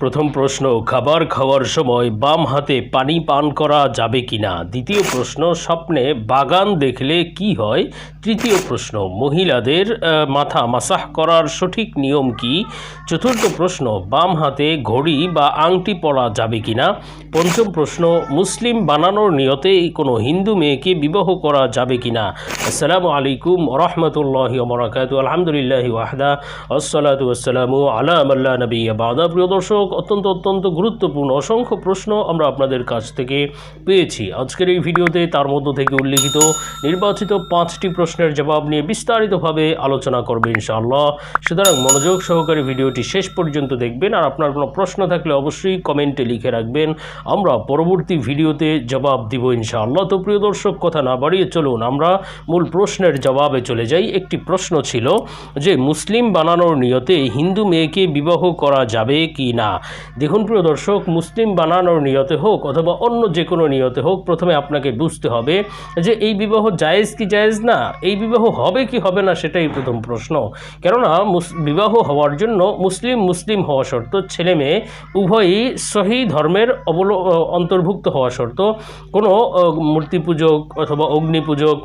প্রথম প্রশ্ন, খাবার খাওয়ার সময় বাম হাতে পানি পান করা যাবে কি না দ্বিতীয় প্রশ্ন, স্বপ্নে বাগান দেখলে কি হয়? তৃতীয় প্রশ্ন, মহিলাদের মাথা মাসাহ করার সঠিক নিয়ম কি? চতুর্থ প্রশ্ন, বাম হাতে ঘড়ি বা আংটি পরা যাবে কিনা? পঞ্চম প্রশ্ন, মুসলিম বানানোর নিয়তে কোনো হিন্দু মেয়েকে বিবাহ করা যাবে কিনা? আসসালামু আলাইকুম রহমতুল্লাহ আলহামদুলিল্লাহ ওয়াহদা। আসসালাতু আসসালামু আলা আল্লাহ নবী বাদা। প্রিয় দর্শক অত্যন্ত অত্যন্ত গুরুত্বপূর্ণ অসংখ্য প্রশ্ন আমরা আপনাদের কাছ থেকে পেয়েছি। আজকের এই ভিডিওতে তার মধ্য থেকে উল্লিখিত নির্বাচিত পাঁচটি প্রশ্নের জবাব নিয়ে বিস্তারিতভাবে আলোচনা করবে ইনশাআল্লাহ। সুতরাং মনোযোগ সহকারে ভিডিওটি শেষ পর্যন্ত দেখবেন আর আপনার কোনো প্রশ্ন থাকলে অবশ্যই কমেন্টে লিখে রাখবেন। আমরা পরবর্তী ভিডিওতে জবাব দিব ইনশাআল্লাহ। তো প্রিয় দর্শক, কথা না বাড়িয়ে চলুন, আমরা মূল প্রশ্নের জবাবে চলে যাই। একটি প্রশ্ন ছিল যে, মুসলিম বানানোর নিয়তে হিন্দু মেয়েকে বিবাহ করা যাবে কি না? দেখুন প্রিয় দর্শক, মুসলিম বানানোর নিয়তে হোক অথবা অন্য যে কোনো নিয়তে হোক প্রথমে আপনাকে বুঝতে হবে যে এই বিবাহ জায়েজ কি জায়েজ না, এই বিবাহ হবে কি হবে না সেটাই প্রথম প্রশ্ন। কেননা বিবাহ হওয়ার জন্য মুসলিম মুসলিম হওয়া শর্ত, ছেলে মেয়ে উভয়ই সহি ধর্মের অবল অন্তর্ভুক্ত হওয়া শর্ত। কোনো মূর্তি পূজক অথবা অগ্নি পূজক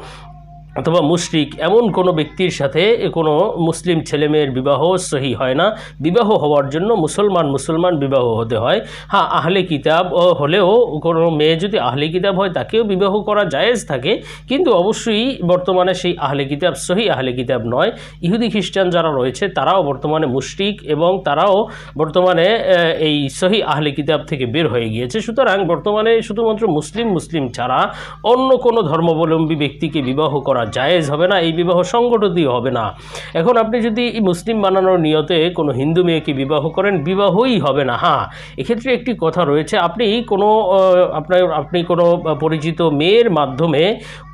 অথবা মুশরিক এমন কোনো ব্যক্তির সাথে কোনো মুসলিম ছেলেমেয়ের বিবাহ সহি হয় না। বিবাহ হওয়ার জন্য মুসলমান মুসলমান বিবাহ হতে হয়। হ্যাঁ আহলে কিতাব হলেও কোনো মেয়ে যদি আহলে কিতাব হয়, তাকেও বিবাহ করা জায়েজ থাকে। কিন্তু অবশ্যই বর্তমানে সেই আহলে কিতাব সহি আহলে কিতাব নয়। ইহুদি খ্রিস্টান যারা রয়েছে, তারাও বর্তমানে মুশরিক এবং তারাও বর্তমানে এই সহি আহলে কিতাব থেকে বের হয়ে গিয়েছে। সুতরাং বর্তমানে শুধুমাত্র মুসলিম মুসলিম ছাড়া অন্য কোনো ধর্মাবলম্বী ব্যক্তিকে বিবাহ করা জায়েজ হবে না, এই বিবাহ সংগঠিতই হবে না। এখন আপনি যদি মুসলিম বানানোর নিয়তে কোনো হিন্দু মেয়েকে বিবাহ করেন, বিবাহই হবে না। হ্যাঁ এক্ষেত্রে একটি কথা রয়েছে, আপনি কোনো আপনার, আপনি কোনো পরিচিত মেয়ের মাধ্যমে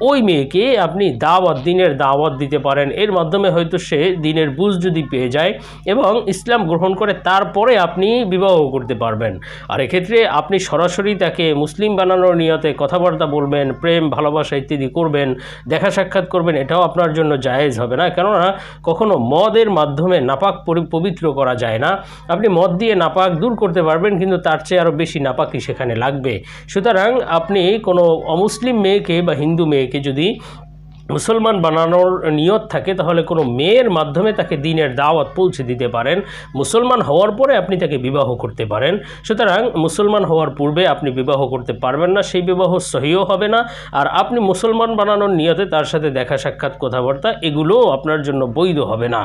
ওই মেয়েকে আপনি দাওয়াত, দিনের দাওয়াত দিতে পারেন। এর মাধ্যমে হয়তো সে দিনের বুঝ যদি পেয়ে যায় এবং ইসলাম গ্রহণ করে তারপরে আপনি বিবাহ করতে পারবেন। আর এক্ষেত্রে আপনি সরাসরি তাকে মুসলিম বানানোর নিয়তে কথাবার্তা বলবেন, প্রেম, ভালোবাসা ইত্যাদি করবেন, দেখা সাক্ষাৎ করবেন, এটাও আপনার জন্য জায়েজ হবে না। কেননা, কখনো মদের মাধ্যমে নাপাক পবিত্র করা যায় না। আপনি মদ দিয়ে নাপাক দূর করতে পারবেন, কিন্তু তার চেয়ে আরও বেশি নাপাকি সেখানে লাগবে। সুতরাং আপনি কোনো অমুসলিম মেয়েকে বা হিন্দু মেয়েকে যদি মুসলমান বানানোর নিয়ত থাকে, তাহলে কোনো মেয়ের মাধ্যমে তাকে দিনের দাওয়াত পৌঁছে দিতে পারেন। মুসলমান হওয়ার পরে আপনি তাকে বিবাহ করতে পারেন। সুতরাং মুসলমান হওয়ার পূর্বে আপনি বিবাহ করতে পারবেন না, সেই বিবাহ সহিও হবে না। আর আপনি মুসলমান বানানোর নিয়তে তার সাথে দেখা সাক্ষাৎ, কথাবার্তা, এগুলোও আপনার জন্য বৈধ হবে না।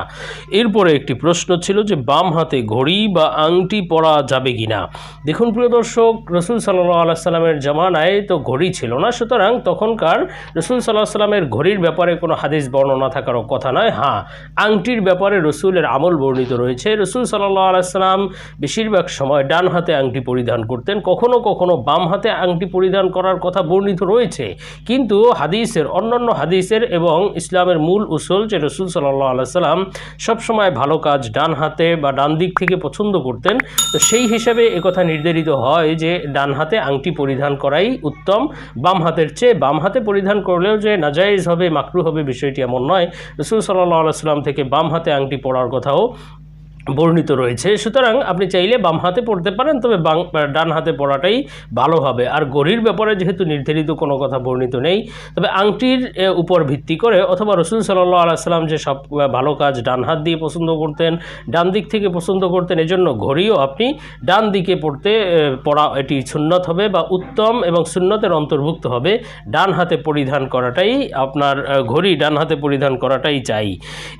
এরপরে একটি প্রশ্ন ছিল যে, বাম হাতে ঘড়ি বা আংটি পরা যাবে কি না দেখুন প্রিয় দর্শক, রসুল সাল্লাহ আল্লাহ সাল্লামের জামানায় তো ঘড়ি ছিল না, সুতরাং তখনকার রসুল সাল্লাহ সাল্লামের ঘড়ির ব্যাপারে কোনো হাদিস বর্ণনা থাকারও কথা নয়। হ্যাঁ আংটির ব্যাপারে রসুলের আমল বর্ণিত রয়েছে। রসুল সাল্লাহ আলাইসাল্লাম বেশিরভাগ সময় ডান হাতে আংটি পরিধান করতেন, কখনো কখনো বাম হাতে আংটি পরিধান করার কথা বর্ণিত রয়েছে। কিন্তু হাদিসের অন্যান্য হাদিসের এবং ইসলামের মূল উসুল যে রসুল সাল্লাহ আলাইসাল্লাম সবসময় ভালো কাজ ডান হাতে বা ডান দিক থেকে পছন্দ করতেন, তো সেই হিসাবে একথা নির্ধারিত হয় যে ডান হাতে আংটি পরিধান করাই উত্তম। বাম হাতের চেয়ে বাম হাতে পরিধান করলেও যে নাজাইজ হবে মাকরু হবে বিষয়টি এমন নয়। রসুল সাল্লাহ আলাইসাল্লাম থেকে বাম হাতে আংটি পড়ার কথাও বর্ণিত রয়েছে। সুতরাং আপনি চাইলে বাম হাতে পড়তে পারেন, তবে বাং ডান হাতে পড়াটাই ভালো হবে। আর গড়ির ব্যাপারে যেহেতু নির্ধারিত কোনো কথা বর্ণিত নেই, তবে আংটির উপর ভিত্তি করে অথবা রসুল সাল্লাহ আলাইসাল্লাম যে সব ভালো কাজ ডান হাত দিয়ে পছন্দ করতেন, ডান দিক থেকে পছন্দ করতেন, এজন্য ঘড়িও আপনি ডান দিকে পড়তে পড়া এটি সুন্নত হবে বা উত্তম এবং সুন্নতের অন্তর্ভুক্ত হবে। ডান হাতে পরিধান করাটাই আপনার ঘড়ি ডান হাতে পরিধান করাটাই চাই।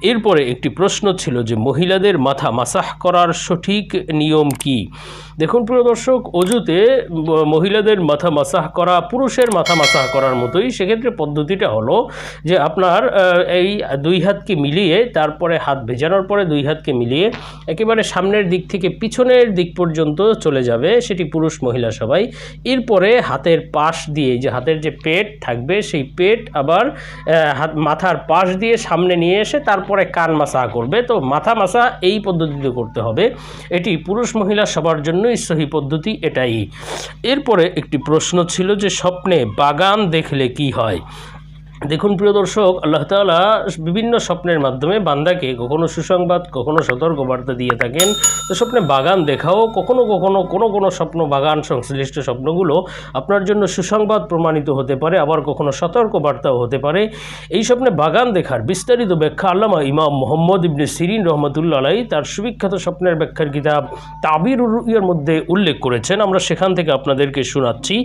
এরপরে একটি প্রশ্ন ছিল যে মহিলাদের মাথা মাসাহ করার সঠিক নিয়ম কি? দেখুন প্রিয় দর্শক, অজুতে মহিলাদের মাথা মাসাহ করা, পুরুষের মাথা মাসাহ করার মতোই সেক্ষেত্রে পদ্ধতিটা হলো যে আপনার এই দুই হাতকে মিলিয়ে তারপরে হাত ভেজানোর পরে দুই হাতকে মিলিয়ে একেবারে সামনের দিক থেকে পিছনের দিক পর্যন্ত চলে যাবে সেটি পুরুষ মহিলা সবাই। এরপরে হাতের পাশ দিয়ে যে হাতের যে পেট থাকবে সেই পেট আবার হাত মাথার পাশ দিয়ে সামনে নিয়ে এসে তারপরে কান মাসা করবে। তো মাথা মাসা এই পদ্ধতিতে করতে হবে। এটি পুরুষ মহিলা সবার জন্যই সহি পদ্ধতি এটাই। এরপরে একটি প্রশ্ন ছিল যে স্বপ্নে বাগান দেখলে কি হয়? দেখুন, প্রিয় দর্শক, আল্লাহ তাআলা বিভিন্ন স্বপ্নের মাধ্যমে বান্দাকে কখনো সুসংবাদ, কখনো সতর্কবার্তা দিয়ে থাকেন। তো স্বপ্নে বাগান দেখাও, কখনো কখনো কোনো কোনো স্বপ্ন, বাগান সংশ্লিষ্ট স্বপ্নগুলো আপনার জন্য সুসংবাদ প্রমাণিত হতে পারে, আবার কখনো সতর্কবার্তাও হতে পারে। এই স্বপ্নে বাগান দেখার বিস্তারিত ব্যাখ্যা আল্লামা ইমাম মোহাম্মদ ইবনে সিরিন রহমতুল্লা আলাই তার সুবিখ্যাত স্বপ্নের ব্যাখ্যার কিতাব তাবির ইয়ার মধ্যে উল্লেখ করেছেন। আমরা সেখান থেকে আপনাদেরকে শোনাচ্ছি।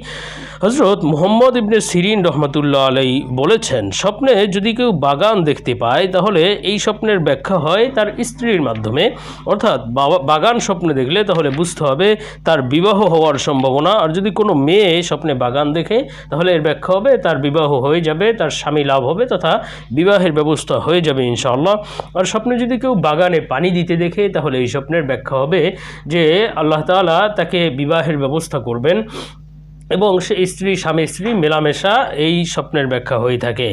হজরত মোহাম্মদ ইবনে সিরিন রহমতুল্লাহ আলাই বলেছেন স্বপ্নে যদি কেউ বাগান দেখতে পায়, তাহলে এই স্বপ্নের ব্যাখ্যা হয় তার স্ত্রীর মাধ্যমে। অর্থাৎ বাগান স্বপ্নে দেখলে তাহলে বুঝতে হবে তার বিবাহ হওয়ার সম্ভাবনা। আর যদি কোনো মেয়ে স্বপ্নে বাগান দেখে, তাহলে এর ব্যাখ্যা হবে তার বিবাহ হয়ে যাবে, তার স্বামী লাভ হবে তথা বিবাহের ব্যবস্থা হয়ে যাবে ইনশাআল্লাহ। আর স্বপ্নে যদি কেউ বাগানে পানি দিতে দেখে, তাহলে এই স্বপ্নের ব্যাখ্যা হবে যে আল্লাহ তাআলা তাকে বিবাহের ব্যবস্থা করবেন। এবং সে স্ত্রী, স্বামী, স্ত্রী মেলামেশা এই স্বপ্নের ব্যাখ্যা হয়ে থাকে।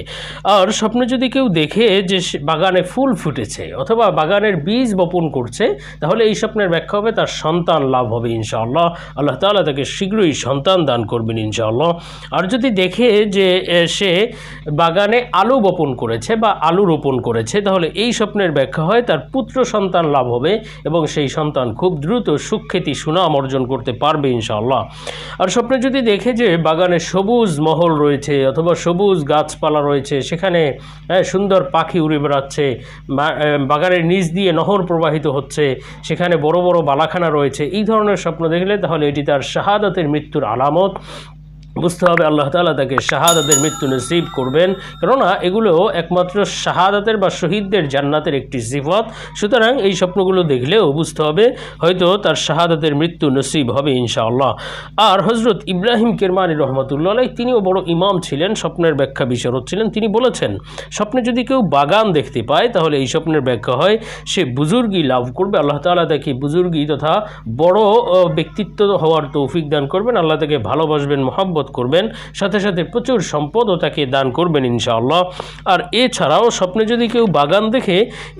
আর স্বপ্নে যদি কেউ দেখে যে বাগানে ফুল ফুটেছে অথবা বাগানের বীজ বপন করছে, তাহলে এই স্বপ্নের ব্যাখ্যা হবে তার সন্তান লাভ হবে ইনশাআল্লাহ। আল্লাহ তাআলা তাকে শীঘ্রই সন্তান দান করবেন ইনশাআল্লাহ। আর যদি দেখে যে সে বাগানে আলু বপন করেছে বা আলু রোপণ করেছে, তাহলে এই স্বপ্নের ব্যাখ্যা হয় তার পুত্র সন্তান লাভ হবে এবং সেই সন্তান খুব দ্রুত সুখ্যাতি, সুনাম অর্জন করতে পারবে ইনশাআল্লাহ। আর স্বপ্নে যদি দেখে যে বাগানে সবুজ মহল রয়েছে অথবা সবুজ গাছপালা রয়েছে সেখানে হ্যাঁ, সুন্দর পাখি উড়ে বেড়াচ্ছে বাগানের নিচ দিয়ে নহর প্রবাহিত হচ্ছে সেখানে বড় বড় বালাখানা রয়েছে এই ধরনের স্বপ্ন দেখলে তাহলে এটি তার শাহাদাতের মৃত্যুর আলামত। বুঝতে হবে আল্লাহ তাআলা তাকে শাহাদাতের মৃত্যু নসিব করবেন। কেননা এগুলো একমাত্র শাহাদাতের বা শহীদদের জান্নাতের একটি সিফত। সুতরাং এই স্বপ্নগুলো দেখলেও বুঝতে হবে, হয়তো তার শাহাদাতের মৃত্যু নসিব হবে ইনশাআল্লাহ। আর হজরত ইব্রাহিম কেরমানি রহমতুল্লাহ তিনিও বড় ইমাম ছিলেন, স্বপ্নের ব্যাখ্যা বিশারদ ছিলেন। তিনি বলেছেন, স্বপ্নে যদি কেউ বাগান দেখতে পায়, তাহলে এই স্বপ্নের ব্যাখ্যা হয়, সে বুজুর্গি লাভ করবে। আল্লাহ তাআলা তাকে বুজুর্গি তথা বড় ব্যক্তিত্ব হওয়ার তৌফিক দান করবেন। আল্লাহ তাকে ভালোবাসবেন, মহব্বত করবেন, সাথে সাথে প্রচুর সম্পদও তাকে দান করবেন ইনশাআল্লাহ। আর এছাড়াও স্বপ্নে যদি কেউ বাগান দেখে,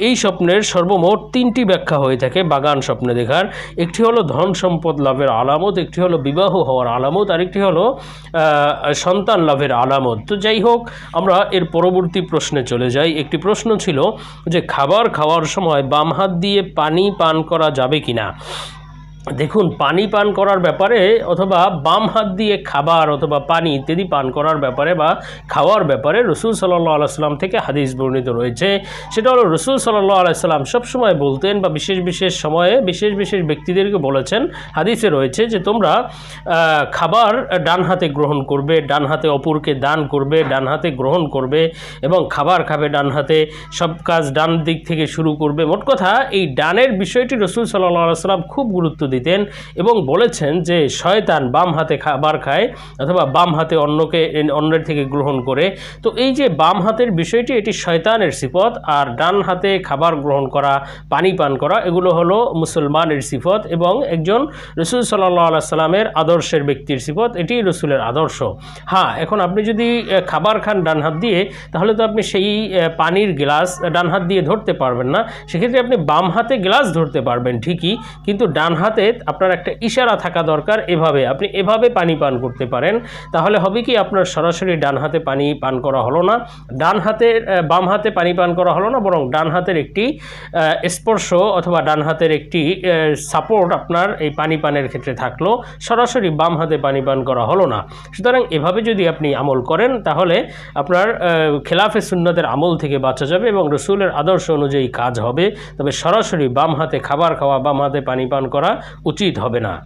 এই স্বপ্নের সর্বমোট তিনটি ব্যাখ্যা হয়ে থাকে বাগান স্বপ্নে দেখার। একটি হলো ধন সম্পদ লাভের আলামত, একটি হলো বিবাহ হওয়ার আলামত আরেকটি হলো সন্তান লাভের আলামত। তো যাই হোক, আমরা এর পরবর্তী প্রশ্নে চলে যাই। একটি প্রশ্ন ছিল যে, খাবার খাওয়ার সময় বাম হাত দিয়ে পানি পান করা যাবে কিনা? দেখুন, পানি পান করার ব্যাপারে অথবা বাম হাত দিয়ে খাবার অথবা পানি ইত্যাদি পান করার ব্যাপারে বা খাওয়ার ব্যাপারে রসুল সাল্লাহ আলাইসাল্লাম থেকে হাদিস বর্ণিত রয়েছে। সেটা হলো, রসুল সাল্লাহ আলাইসাল্লাম সবসময় বলতেন বা বিশেষ বিশেষ সময়ে বিশেষ বিশেষ ব্যক্তিদেরকে বলেছেন, হাদিসে রয়েছে যে তোমরা খাবার ডান হাতে গ্রহণ করবে, ডান হাতে অপরকে দান করবে, ডান হাতে গ্রহণ করবে এবং খাবার খাবে ডান হাতে, সব কাজ ডান দিক থেকে শুরু করবে। মোট কথা, এই ডানের বিষয়টি রসুল সাল্লাহ সাল্লাম খুব গুরুত্ব দিতেন এবং বলেছেন যে শয়তান বাম হাতে খাবার খায় অথবা বাম হাতে অন্যকে, অন্যের থেকে গ্রহণ করে। তো এই যে বাম হাতের বিষয়টি, এটি শয়তানের সিফত। আর ডান হাতে খাবার গ্রহণ করা, পানি পান করা, এগুলো হলো মুসলমানের সিফত এবং একজন রসুল সাল্লাহ সাল্লামের আদর্শের ব্যক্তির সিফত। এটি রসুলের আদর্শ। হ্যাঁ এখন আপনি যদি খাবার খান ডান হাত দিয়ে, তাহলে তো আপনি সেই পানির গ্লাস ডান হাত দিয়ে ধরতে পারবেন না। সেক্ষেত্রে আপনি বাম হাতে গ্লাস ধরতে পারবেন ঠিকই, কিন্তু ডান হাতে আপনার একটা ইশারা থাকা দরকার এভাবে। আপনি এভাবে পানি পান করতে পারেন। তাহলে হবে কি, আপনার সরাসরি ডান হাতে পানি পান করা হলো না। ডান হাতে বাম হাতে পানি পান করা হলো না, বরং ডান হাতের একটি স্পর্শ অথবা ডান হাতের একটি সাপোর্ট আপনার এই পানি পানের ক্ষেত্রে থাকল। সরাসরি বাম হাতে পানি পান করা হলো না। সুতরাং এভাবে যদি আপনি আমল করেন, তাহলে আপনার খেলাফে সুন্নতের আমল থেকে বাঁচা যাবে এবং রসুলের আদর্শ অনুযায়ী কাজ হবে। তবে সরাসরি বাম হাতে খাবার খাওয়া, বাম হাতে পানি পান করা উচিত হবে না।